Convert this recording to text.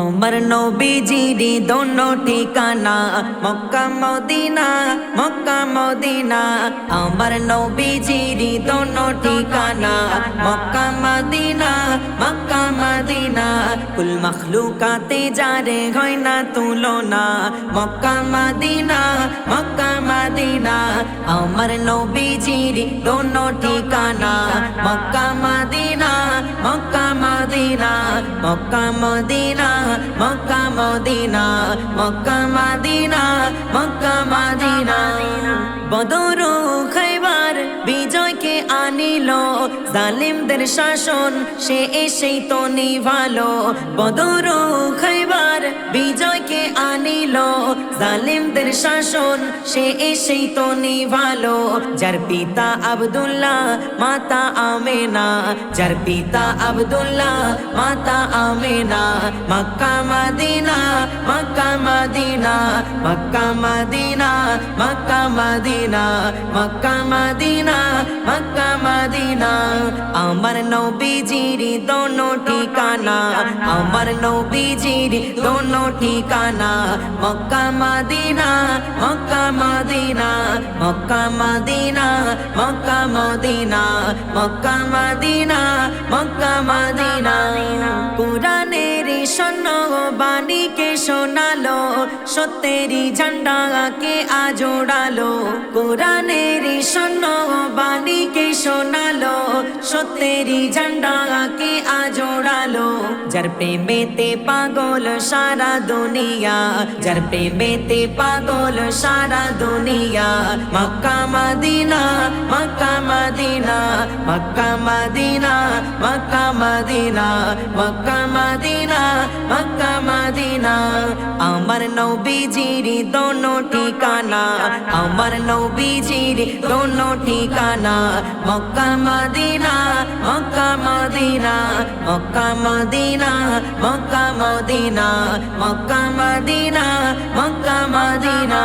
আমার নবীজিরি দোনো ঠিকানা, মক্কা, মদিনা মক্কা, মদিনা। আমার নবীজিরি দোনো ঠিকানা, মক্কা, মদিনা মক্কা, মদিনা। কুল মখলুকাতে যারে হয় না তুলনা, মক্কা, মদিনা মক্কা, মদিনা। আমার নবীজিরি দোনো ঠিকানা, Mecca, Medina Mecca, Medina. Mecca Medina Mecca Medina Mecca Medina Mecca Medina. Badr Khaybar বিজয়কে আনিল, জালিমদের শাসন সে এসেই তো নিভালো। বদর আনিল জালিমদের শাসন সে এসেই তো নিভালো। যার পিতা আবদুল্লাহ, মাতা আমেনা। যার পিতা আবদুল্লাহ, মাতা Amina, Mecca Medina. Mecca Medina Mecca Medina Mecca Medina Mecca Medina Mecca Medina. আমার নবীজির দোনো ঠিকানা, আমার নবীজির দোনো ঠিকানা। Mecca Medina Mecca Medina Mecca Medina Mecca Medina Mecca Medina Mecca Medina. স্বর্ণ বাণীকে শোনালো? সত্যেরই ঝান্ডাকে আজোড়ালো কোরআনের স্বর্ণ বাণীকে শোনালো? সত্যেরই ঝান্ডাকে আজোড়ালো যার প্রেমেতে পাগল সারা দুনিয়া, যার প্রেমেতে পাগল সারা দুনিয়া। Mecca, Medina Mecca Medina Mecca Medina Mecca Medina Mecca, Medina Medina. আমার নবীজির দোনো ঠিকানা, আমার নবীজির দোনো ঠিকানা। Mecca, Medina Mecca Medina Mecca Medina Mecca Medina Mecca Medina Mecca, Medina.